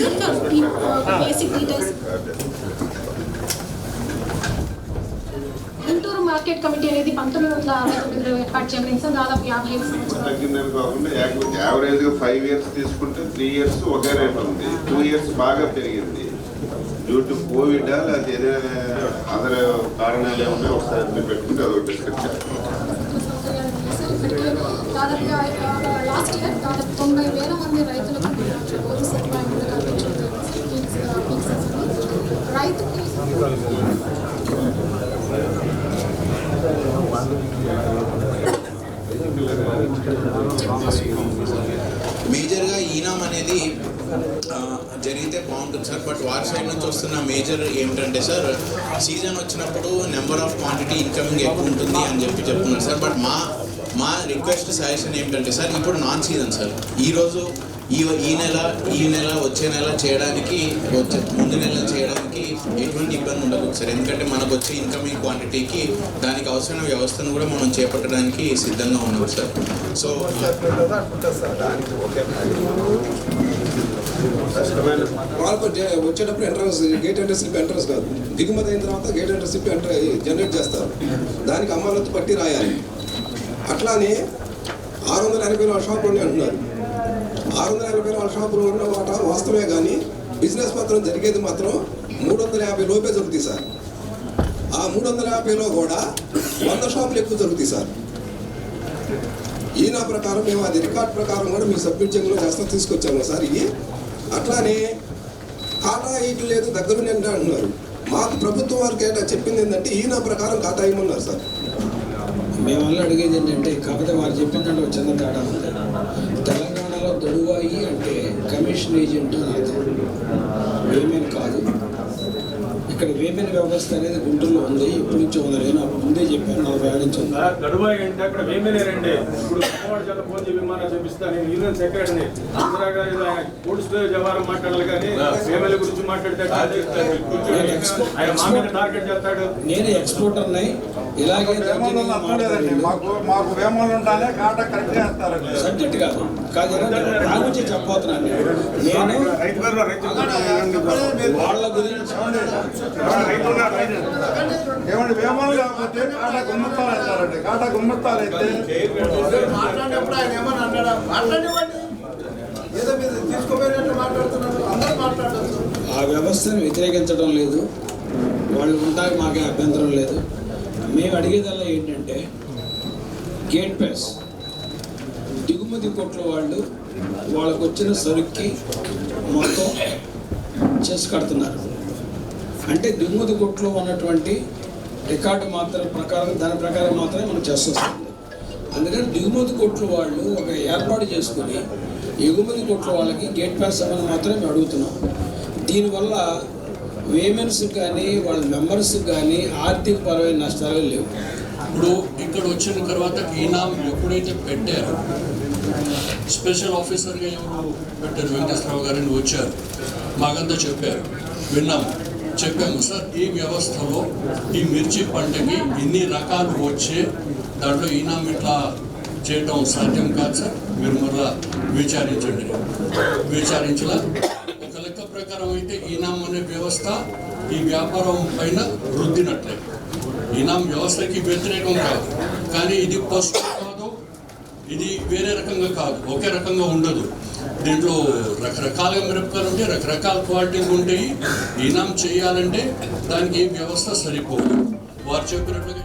these are people, uh, basic details. Guntur market committee అనేది పంతొమ్మిది వందల అరవై తొమ్మిదిలో ఏర్పాటు చేయబడింది సార్ దాదాపు యాభై ఐదు తగ్గిందని కాకుండా యావరేజ్ ఫైవ్ ఇయర్స్ తీసుకుంటే త్రీ ఇయర్స్ ఒకే రేట్ ఉంది టూ ఇయర్స్ బాగా పెరిగింది డ్యూ టు కోవిడ్ లేకపోతే ఏదైనా అదర్ కారణాలు ఏమన్నా ఒకసారి పెట్టుకుంటే అదొక డిస్కస్ దాదాపు లాస్ట్ ఇయర్ దాదాపు తొంభై వేల మంది రైతులకు రోజు uh, రైతుకి మేజర్గా ఈనాం అనేది జరిగితే బాగుంటుంది సార్. బట్ వారి సైడ్ నుంచి వస్తున్న మేజర్ ఏమిటంటే సార్ సీజన్ వచ్చినప్పుడు నెంబర్ ఆఫ్ క్వాంటిటీ ఇన్కమింగ్ ఎక్కువ ఉంటుంది అని చెప్పి చెప్తున్నారు సార్. బట్ మా మా రిక్వెస్ట్ సజెషన్ ఏమిటంటే సార్ ఇప్పుడు నాన్ సీజన్ సార్. ఈరోజు ఈ ఈ నెల ఈ నెల వచ్చే నెల చేయడానికి వచ్చే ముందు నెల చేయడానికి ఎటువంటి ఇబ్బంది ఉండదు సార్. ఎందుకంటే మనకు వచ్చే ఇన్కమింగ్ క్వాంటిటీకి దానికి అవసరమైన వ్యవస్థను కూడా మనం చేపట్టడానికి సిద్ధంగా ఉన్నాం సార్. సో వాళ్ళకు వచ్చేటప్పుడు entrance gate entrance slip entrance కాదు. దిగుమతి అయిన తర్వాత gate entrance slip enter generate చేస్తారు. దానికి అమ్మాలతో పట్టి రాయాలి. అట్లానే ఆరు వందల ఎనభై నాలుగు షాపులు ఉన్నాయి అంటున్నారు. ఆరు వందల ఎనభై నాలుగు షాపులు ఉన్న మాట వాస్తవమే కానీ బిజినెస్ మాత్రం జరిగేది మాత్రం మూడు వందల యాభై లోపే జరుగుతాయి సార్. ఆ మూడు వందల యాభైలో కూడా వంద షాపులు ఎక్కువ జరుగుతాయి సార్. ఈయన ప్రకారం మేము అది రికార్డ్ ప్రకారం కూడా మీ సబ్మిట్ చేయడంలో చేస్తాం తీసుకొచ్చాము సార్. ఇది అట్లానే ఖాతా ఇటు లేదు దగ్గర ఉండి అంటున్నారు. మాకు ప్రభుత్వం వారికి ఏంటో చెప్పింది ఏంటంటే ఈయన ప్రకారం ఖాతా ఇమ్మన్నారు సార్. మేము వల్ల అడిగేది ఏంటంటే కాకపోతే వారు చెప్పిందంటే ఒక చిన్న తేడా ఉంది. తెలంగాణలో దొడువాయి అంటే కమిషన్ ఏజెంట్ అని అర్థం. ఏమేమి కాదు. ఇక్కడ వేమెన్ వ్యవస్థ అనేది గుంటూరులో ఉంది ఎప్పటి నుంచో ఉంది? నేను అప్పుడు ముందే చెప్పాను ఉంది గడువాయి అంటే అక్కడ వేమేలేరండి ఇప్పుడు అమ్మవాడి చేత ఫోన్ విమానం చూపిస్తా నేను యూనియన్ సెక్రటరీని. ఇందిరా గారి కోల్డ్ స్టోరేజ్ వ్యవహారం మాట్లాడాలి కానీ వేమేల గురించి మాట్లాడితే ఆయన మా మీద టార్గెట్ చేస్తాడు. నేను ఎక్స్పోర్టర్ని ఇలాగే. మాకు మాకు వేమలు ఉండాలి కాట కరెక్ట్ చేస్తారండి. సబ్జెక్ట్ కాదు. కాదు దాని గురించి చెప్పబోతున్నాను. నేను వాళ్ళ గురించి ఏమండి వేమలు కాకపోతే కాట గుమ్మత్తాలు వేస్తారండి. కాట గుమ్మత్తాలు అయితే మాట్లాడినప్పుడు ఆయన ఏమని అన్నాడా? ఏదో మీరు తీసుకోపోయినట్టు మాట్లాడుతున్నారు. అందరూ మాట్లాడచ్చు ఆ వ్యవస్థను వ్యతిరేకించడం లేదు. వాళ్ళు ఉంటాక మాకే అభ్యంతరం లేదు. మేము అడిగేదల్లా ఏంటంటే గేట్ పాస్ దిగుమతి కొట్ల వాళ్ళు వాళ్ళకు వచ్చిన సరుక్కి మొత్తం చేసి కడుతున్నారు. అంటే దిగుమతి కొట్లో ఉన్నటువంటి రికార్డు మాత్రం ప్రకారం దాని ప్రకారం మాత్రమే మనం చేస్తుంది అందుకని దిగుమతి కొట్లు వాళ్ళు ఒక ఏర్పాటు చేసుకుని ఎగుమతి కొట్ల వాళ్ళకి గేట్ పాస్ అవ్వని మాత్రమే మేము అడుగుతున్నాం. దీనివల్ల వేమెన్స్ కానీ వాళ్ళ మెంబర్స్ కానీ ఆర్థిక పరమైన నష్టాలు లేవు. ఇప్పుడు ఇక్కడ వచ్చిన తర్వాత ఈనామ్ ఎప్పుడైతే పెట్టారు స్పెషల్ ఆఫీసర్గా ఎవరు పెట్టారు? వెంకటేశ్వరరావు గారిని వచ్చారు. మాకంతా చెప్పారు. విన్నాము చెప్పాము సార్ ఈ వ్యవస్థలో ఈ మిర్చి పంటకి ఇన్ని రకాలు వచ్చే దాంట్లో ఈనాం ఇట్లా చేయటం సాధ్యం కాదు సార్. మీరు మళ్ళా విచారించండి. విచారించలా? ఒక లెక్క ప్రకారం అయితే ఈనాం అనే వ్యవస్థ ఈ వ్యాపారం పైన రుద్దినట్లే. ఇనాం వ్యవస్థకి వ్యతిరేకం కాదు. కానీ ఇది పసుపు ఇది వేరే రకంగా కాదు ఒకే రకంగా ఉండదు. దీంట్లో రకరకాలుగా మిరపకాయలు ఉంటాయి రకరకాల క్వాలిటీలు ఉంటాయి. ఈనాం చేయాలంటే దానికి ఏ వ్యవస్థ సరిపోదు. వారు చెప్పినట్లుగా